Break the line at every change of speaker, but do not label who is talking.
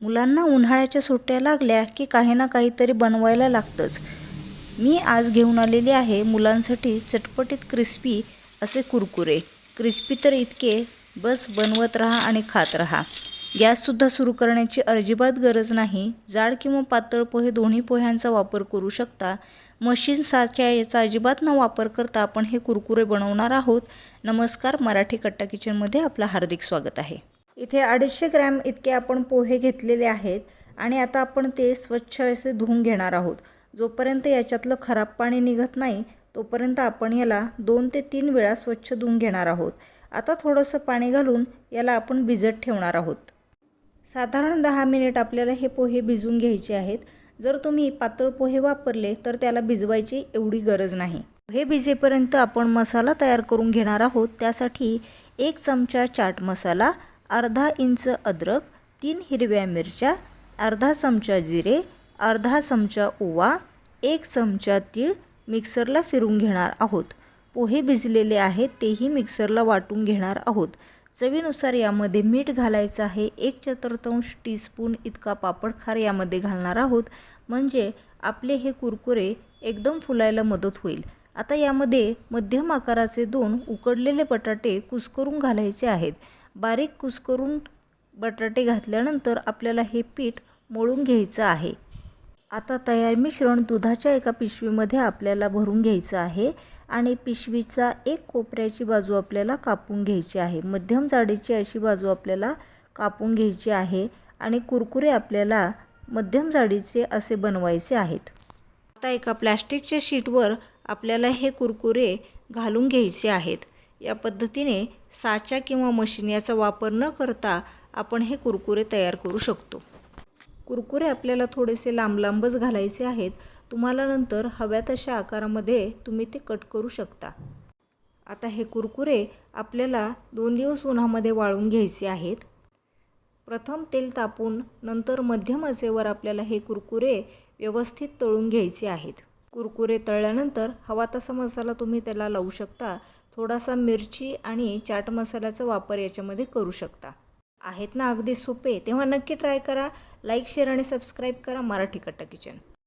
मुलांना उन्हाळ्याच्या सुट्ट्या लागल्या की काही ना काहीतरी बनवायला लागतंच. मी आज घेऊन आलेली आहे मुलांसाठी चटपटीत क्रिस्पी असे कुरकुरे. क्रिस्पी तर इतके बस बनवत राहा आणि खात राहा. गॅससुद्धा सुरू करण्याची अजिबात गरज नाही. जाड किंवा पातळ पोहे दोन्ही पोह्यांचा वापर करू शकता. मशीन साच्या याचा अजिबात न वापर करता आपण हे कुरकुरे बनवणार आहोत. नमस्कार मराठी कट्टा किचनमध्ये आपलं हार्दिक स्वागत आहे. इथे अडीचशे ग्रॅम इतके आपण पोहे घेतलेले आहेत आणि आता आपण ते स्वच्छ असे धुवून घेणार आहोत. जोपर्यंत याच्यातलं खराब पाणी निघत नाही तोपर्यंत आपण याला दोन ते तीन वेळा स्वच्छ धुवून घेणार आहोत. आता थोडंसं पाणी घालून याला आपण भिजत ठेवणार आहोत. साधारण दहा मिनिट आपल्याला हे पोहे भिजवून घ्यायचे आहेत. जर तुम्ही पातळ पोहे वापरले तर त्याला भिजवायची एवढी गरज नाही. हे भिजेपर्यंत आपण मसाला तयार करून घेणार आहोत. त्यासाठी एक चमचा चाट मसाला अर्धा इंच अद्रक तीन हिरव्या मिरच्या अर्धा चमचा जिरे अर्धा चमचा ओवा एक चमचा तीळ मिक्सरला फिरून घेणार आहोत. पोहे भिजलेले आहेत तेही मिक्सरला वाटून घेणार आहोत. चवीनुसार यामध्ये मीठ घालायचं आहे. एक चतुर्थांश टीस्पून इतका पापडखार यामध्ये घालणार आहोत. म्हणजे आपले हे कुरकुरे एकदम फुलायला मदत होईल. आता यामध्ये मध्यम आकाराचे दोन उकडलेले बटाटे कुस्करून घालायचे आहेत. बारीक कुस्करून बटाटे घातल्यानंतर आपल्याला हे पीठ मळून घ्यायचं आहे. आता तयार मिश्रण दुधाच्या एका पिशवीमध्ये आपल्याला भरून घ्यायचं आहे आणि पिशवीचा एक कोपऱ्याची बाजू आपल्याला कापून घ्यायची आहे. मध्यम जाडीची अशी बाजू आपल्याला कापून घ्यायची आहे आणि कुरकुरे आपल्याला मध्यम जाडीचे असे बनवायचे आहेत. आता एका प्लॅस्टिकच्या शीटवर आपल्याला हे कुरकुरे घालून घ्यायचे आहेत. या पद्धतीने साचा किंवा मशीन याचा वापर न करता आपण हे कुरकुरे तयार करू शकतो. कुरकुरे आपल्याला थोडेसे लांब लांबच घालायचे आहेत. तुम्हाला नंतर हव्या तशा आकारामध्ये तुम्ही ते कट करू शकता. आता हे कुरकुरे आपल्याला दोन दिवस उन्हामध्ये वाळून घ्यायचे आहेत. प्रथम तेल तापून नंतर मध्यम आचेवर आपल्याला हे कुरकुरे व्यवस्थित तळून घ्यायचे आहेत. कुरकुरे तळल्यानंतर हवा तसा मसाला तुम्ही त्याला लावू शकता. थोडासा मिरची आणि चाट मसाल्याचा वापर याच्यामध्ये करू शकता. आहेत ना अगदी सोपे तेव्हा नक्की ट्राय करा. लाईक शेअर आणि सबस्क्राईब करा मराठी कट्टा किचन